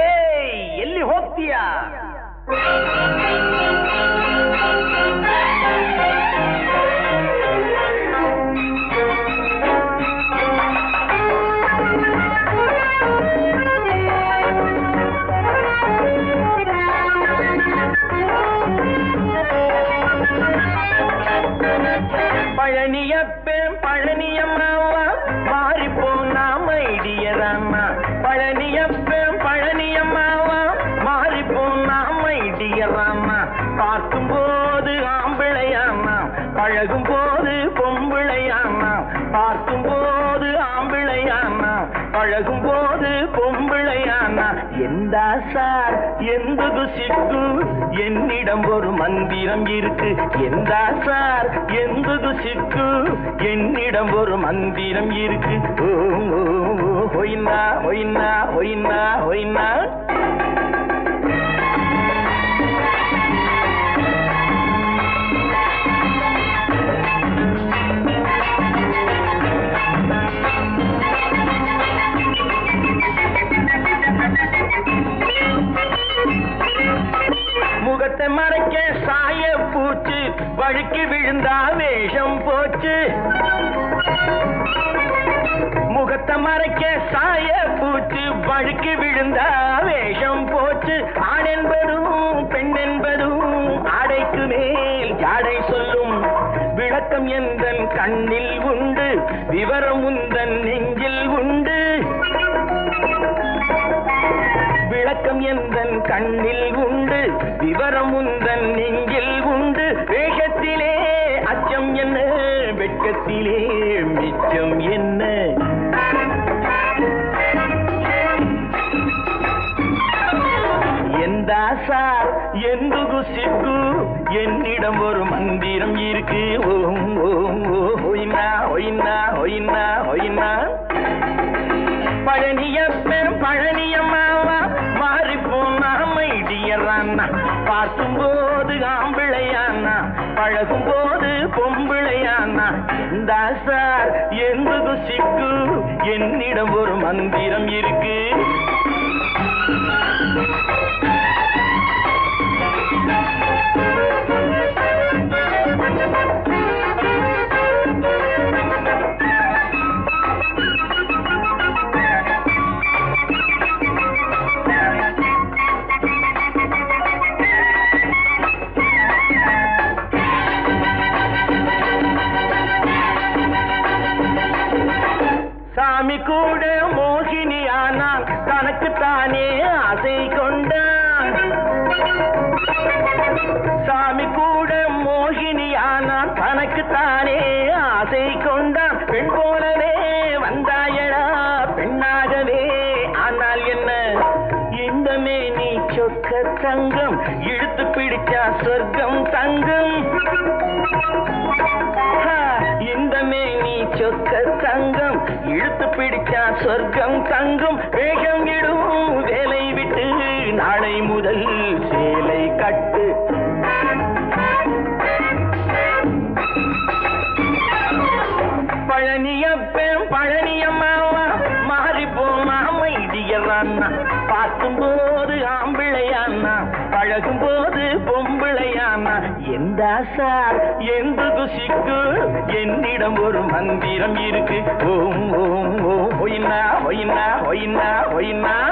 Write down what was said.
ಏಯ್ ಎಲ್ಲಿ ಹೋಗ್ತೀಯಾ பழனியப்பேன் பழனியம்மாவா மாறி போனா மைடியரம்மா பழனியப்பேன் பார்க்கும் போது ஆம்பிளையாமா பழகும் போது பொம்பிளையாமா பார்க்கும் போது ஆம்பிளையாமா பழகும் போது பொம்பிளையானா எந்த சார் எந்த குசிக்கு என்னிடம் ஒரு மந்திரம் இருக்கு எந்த சார் எந்த குசிக்கு என்னிடம் ஒரு மந்திரம் இருக்கு ஓ ஒய்னா ஒய்னா ஒய்னா ஹொய்னா வழுக்கி விழுந்தா வேஷம் போச்சு. முகத்தை மறைக்க சாய பூச்சு வழுக்கி விழுந்தா வேஷம் போச்சு. ஆண் என்பதும் பெண் என்பதும் ஆடைக்கு மேல் ஜாடை சொல்லும்? விளக்கம் எந்தன் கண்ணில் உண்டு விவரம் உந்தன் நெஞ்சில் விளக்கம் எந்தன் கண்ணில் உண்டு விவரம் உந்தன் நெஞ்சில் உண்டு. வேகத்திலே அச்சம் என்ன வெட்கத்திலே மிச்சம் என்ன? சார் எந்துகு சிக்கு என்னிடம் ஒரு மந்திரம் இருக்கு. ஓம் ஓம் ஓ ஒய்னா ஒய்னா ஒய்னா ஒய்னா பழனியப்பன் பழனியம்மாவா பார்க்கும் போது ஆம்பிளையானா பழகும் போது பொம்பிளையானா எந்தா சார் எந்தது சிக்கு என்னிடம் ஒரு மந்திரம் இருக்கு. தனக்குத்தானே ஆசை கொண்டான். சாமி கூட மோகினி ஆனான் தனக்குத்தானே ஆசை கொண்டான். பெண் போலவே வந்தாயடா பெண்ணாகவே. ஆனால் என்ன? இன்பமே நீ சொக்க தங்கம் இழுத்து பிடிச்சா சொர்க்கம் தங்கம். ஹா, இந்த சொக்க தங்கம் இழுத்து பிடிச்சா சொர்க்கம் தங்கம். வேகம் இடும் வேலை விட்டு நாளை முதல் சேலை கட்டு. பழனியப்பேன் பழனியம்மாவா மாறி போமா மைதியவான்னா பார்க்கும் போது ஆம்பிளையானா பழகும் போது பொம்பிளையான்னா எந்த சார் எந்த சிக்கு என்னிடம் ஒரு மந்திரம் இருக்கு. ஓம் ஓம் ஓம். ஒயின்னா ஒயின்னா ஒயின்னா ஒயின்னா.